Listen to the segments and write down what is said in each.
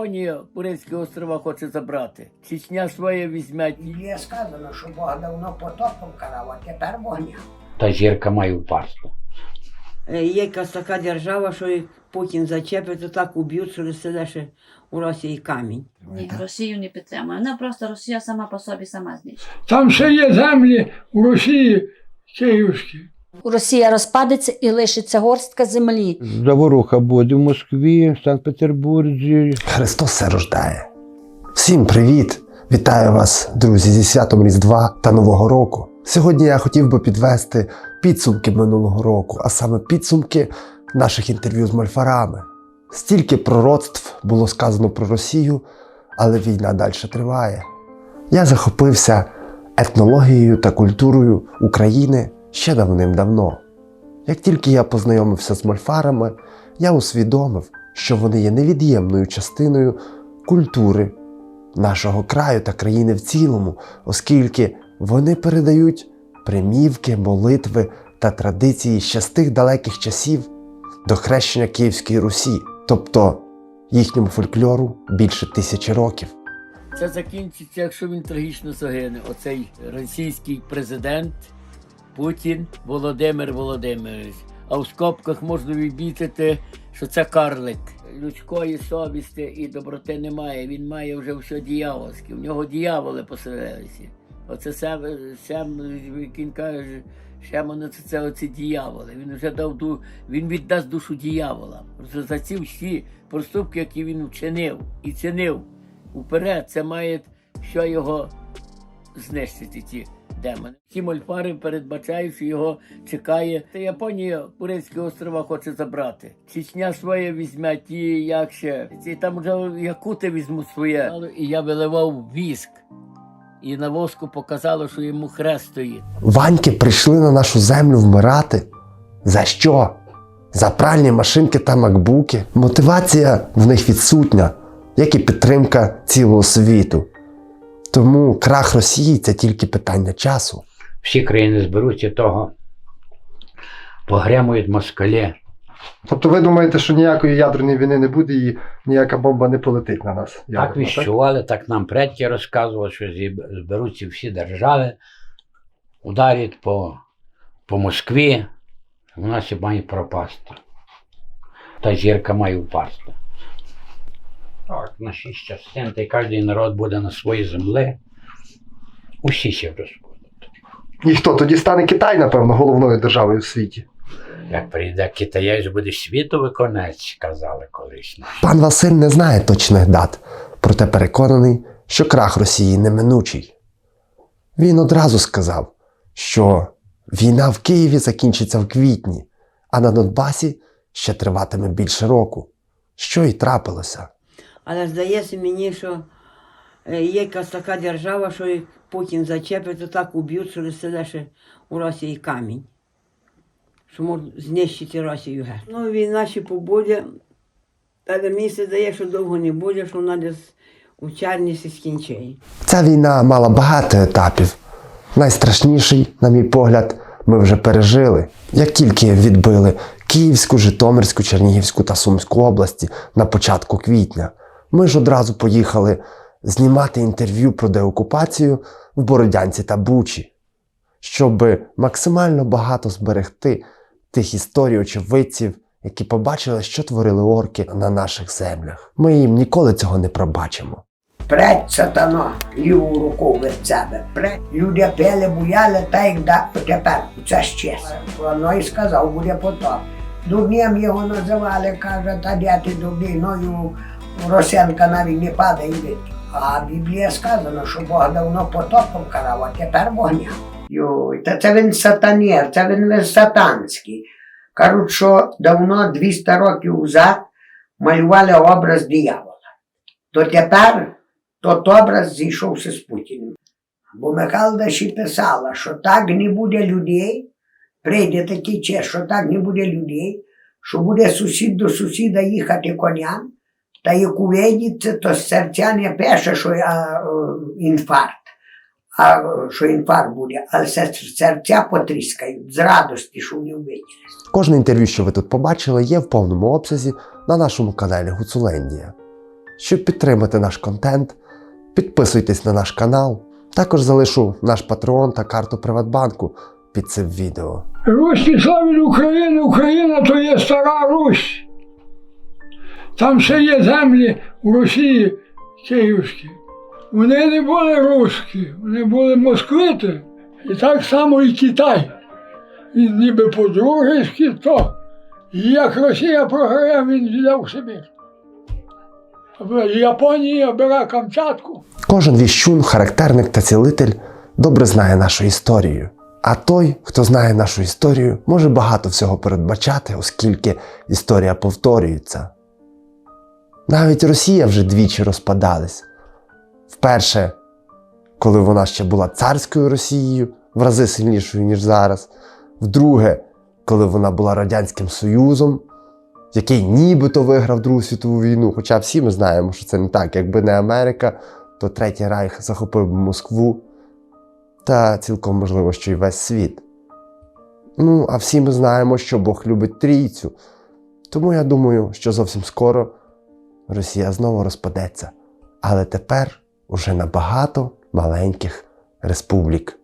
Японія Курильські острова хоче забрати. Чечня своє візьмять. В Біблії сказано, що Бог давно потопом карав, а тепер вогня. Та зірка має впасти. Е, Є якась така держава, що як Путін зачепить, то так уб'ють, що не ще у Росії камінь. Ні, Росію не підтримує. Вона просто Росія сама по собі сама знищить. Там ще є землі у Росії київські. Росія розпадеться і лишиться горстка землі. Заворуха буде в Москві, в Санкт-Петербурзі. Христос все рождає. Всім привіт! Вітаю вас, друзі, зі святом Різдва та Нового року. Сьогодні я хотів би підвести підсумки минулого року, а саме підсумки наших інтерв'ю з мальфарами. Стільки пророцтв було сказано про Росію, але війна далі триває. Я захопився етнологією та культурою України ще давним-давно. Як тільки я познайомився з мольфарами, я усвідомив, що вони є невід'ємною частиною культури нашого краю та країни в цілому, оскільки вони передають примівки, молитви та традиції ще з тих далеких часів до хрещення Київської Русі, тобто їхньому фольклору більше тисячі років. Це закінчиться, якщо він трагічно загине. Оцей російський президент Путін Володимир Володимирович. А в скобках можна відмітити, що це карлик. Людської совісті і доброти немає. Він має вже все діявольське. В нього діяволи поселилися. Оце сам, сам він каже, Шемоне це, це оці діяволи. Він вже дав ду, він віддасть душу діяволам. За ці всі проступки, які він вчинив і чинив уперед, це має що його знищити, ті демони. Ті мольфари передбачають, що його чекає. Та Японія Курильські острова хоче забрати. Чечня своє візьмять, і як ще. І там вже якути візьмуть своє. І я виливав віск. І на воску показало, що йому хрест стоїть. Ваньки прийшли на нашу землю вмирати. За що? За пральні машинки та макбуки. Мотивація в них відсутня, як і підтримка цілого світу. Тому крах Росії це тільки питання часу. Всі країни зберуться того, погремують москалі. Тобто ви думаєте, що ніякої ядерної війни не буде і ніяка бомба не полетить на нас? Так ядерна, віщували, так нам предки розказували, що зберуться всі держави, ударять по, по Москві, у нас і має пропасти. Та зірка має впасти. Так, на шість частин, та й кожен народ буде на своїй землі. Усі ще розбудуть. І хто? Тоді стане Китай, напевно, головною державою в світі. Як прийде китаєць, буде світу виконець, казали колись. Пан Василь не знає точних дат, проте переконаний, що крах Росії неминучий. Він одразу сказав, що війна в Києві закінчиться в квітні, а на Донбасі ще триватиме більше року. Що й трапилося. Але здається мені, що е, є якась така держава, що як Путін зачепить, то так уб'ють, що не ще у Росії камінь. Що можуть знищити Росію геть. Ну, війна ще побуде, але мені здає, що довго не буде, що вона десь у червні се скінчить. Ця війна мала багато етапів. Найстрашніший, на мій погляд, ми вже пережили. Як тільки відбили Київську, Житомирську, Чернігівську та Сумську області на початку квітня, ми ж одразу поїхали знімати інтерв'ю про деокупацію в Бородянці та Бучі, щоб максимально багато зберегти тих історій очевидців, які побачили, що творили орки на наших землях. Ми їм ніколи цього не пробачимо. Преть сатана ліву руку від себе. Преть. Люди пили, буяли, та як да, тепер це щез. Воно і сказав, буде потоп. Дурнем його називали, каже, та де ти Росянка навіть не падає. А Біблія сказано, що Бог давно потопом карав, а тепер вогня. Йой, та це він сатанєр, це він сатанський. Кажуть, що давно 200 років взад малювали образ диявола. То тепер тот образ зійшовся з Путіним. Бо Михайло ще писала, що так не буде людей, прийде такий час, що так не буде людей, що буде сусід до сусіда їхати коням, та як увидіться, то серця не пише, що я, е, інфаркт, а е, що інфаркт буде, але серця потріскають з радості, що вони увиділи. Кожне інтерв'ю, що ви тут побачили, є в повному обсязі на нашому каналі Гуцулендія. Щоб підтримати наш контент, підписуйтесь на наш канал. Також залишу наш патреон та карту Приватбанку під цим відео. Руські славить України, Україна то є стара Русь. Там ще є землі в Росії київські. Вони не були руські, вони були москвити. І так само і Китай. Він ніби по-дружеськи, то і як Росія програє, він взяв Сибір. Японія бере Камчатку. Кожен віщун, характерник та цілитель добре знає нашу історію. А той, хто знає нашу історію, може багато всього передбачати, оскільки історія повторюється. Навіть Росія вже двічі розпадалась. Вперше, коли вона ще була царською Росією, в рази сильнішою, ніж зараз. Вдруге, коли вона була Радянським Союзом, який нібито виграв Другу світову війну. Хоча всі ми знаємо, що це не так. Якби не Америка, то Третій Райх захопив би Москву та цілком можливо, що й весь світ. Ну, а всі ми знаємо, що Бог любить трійцю. Тому я думаю, що зовсім скоро Росія знову розпадеться. Але тепер уже на багато маленьких республік.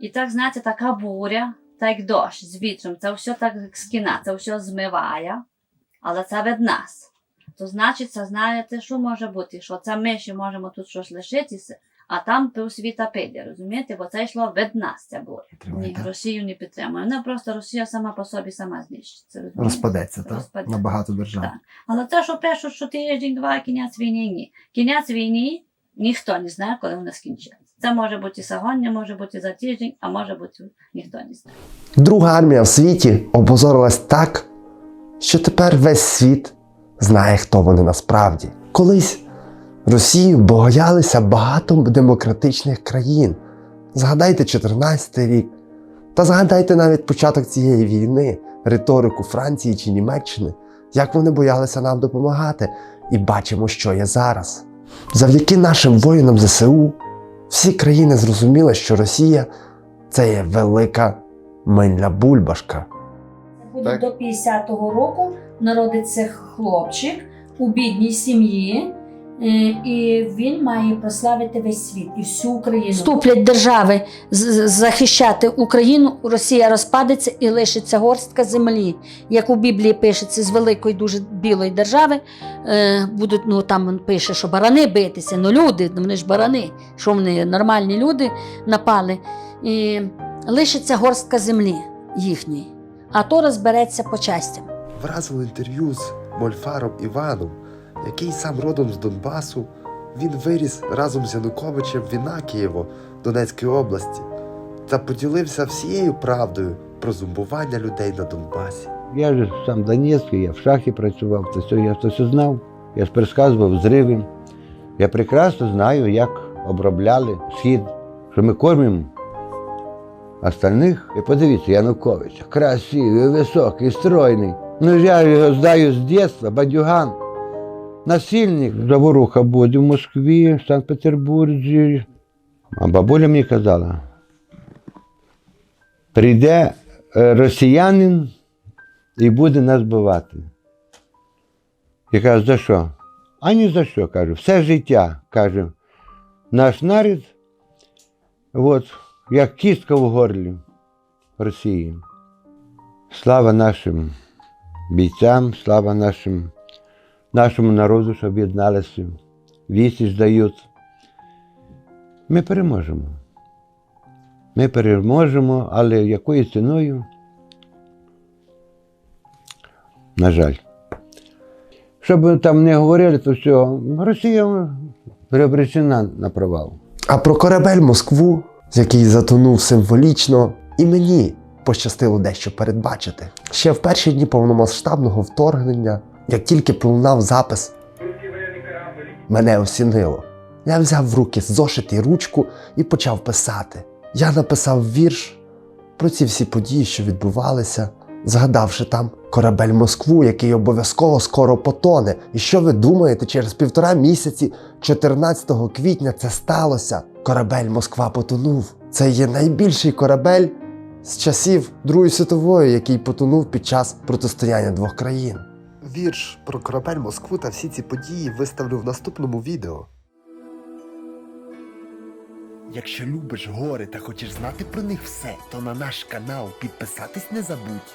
І так, знаєте, така буря, так як дощ з вітром, це все так як скіна, це все змиває, але це від нас. То значить, це знаєте, що може бути, що це ми ще можемо тут щось лишитися, а там півсвіта піде, розумієте? Бо це йшло від нас, ця буря. Ні, Росію не підтримує. Вона просто Росія сама по собі сама знищиться. розумієте? Розпадеться, так? Розпадеться. На багато держав. Так. Але те, що пишуть, що тиждень-два кінець війни, ні. Кінець війни ніхто не знає, коли вона скінчиться. Це може бути сьогодні, може бути за тиждень, а може бути ніхто не знає. Друга армія в світі обозорилась так, що тепер весь світ знає, хто вони насправді. Колись Росію боялися багато демократичних країн. Згадайте 14 рік, та згадайте навіть початок цієї війни, риторику Франції чи Німеччини, як вони боялися нам допомагати, і бачимо, що є зараз. Завдяки нашим воїнам ЗСУ всі країни зрозуміли, що Росія це є велика мильна бульбашка. Буде Так. до 50-го року народиться хлопчик у бідній сім'ї, і він має прославити весь світ і всю Україну. Вступлять держави захищати Україну, Росія розпадеться і лишиться горстка землі. Як у Біблії пишеться з великої дуже білої держави, е, будуть, ну там пише, що барани битися, ну люди, вони ж барани, що вони нормальні люди напали. І лишиться горстка землі їхньої а то розбереться по частям. Вразило інтерв'ю з Мольфаром Іваном, який сам родом з Донбасу. Він виріс разом з Януковичем в Інакієво Донецької області та поділився всією правдою про зумбування людей на Донбасі. Я ж сам Донецький, я в шахті працював, це все, я це все знав. Я ж пересказував зриви. Я прекрасно знаю, як обробляли схід, що ми кормимо остальних. І подивіться, Янукович, красивий, високий, стройний. Ну я його знаю з дитинства, бандюган. Насильник. Заворуха буде в Москві, в Санкт-Петербурзі. А бабуля мені казала, прийде е, росіянин і буде нас бивати. Я кажу, за що? А ні за що, кажу, все життя, каже, наш нарід, от, як кістка в горлі Росії. Слава нашим бійцям, слава нашим, нашому народу, що об'єдналися, вісіч дають. Ми переможемо. Ми переможемо, але якою ціною? На жаль. Щоб там не говорили, то все, Росія перебречена на провал. А про корабель Москву, який затонув символічно, і мені пощастило дещо передбачити. Ще в перші дні повномасштабного вторгнення, як тільки пролунав запис, мене осінило. Я взяв в руки зошит і ручку і почав писати. Я написав вірш про ці всі події, що відбувалися, згадавши там корабель Москву, який обов'язково скоро потоне. І що ви думаєте, через півтора місяці, 14 квітня, це сталося. Корабель Москва потонув. Це є найбільший корабель з часів Другої світової, який потонув під час протистояння двох країн. Вірш про корабель Москву та всі ці події виставлю в наступному відео. Якщо любиш гори та хочеш знати про них все, то на наш канал підписатись не забудь.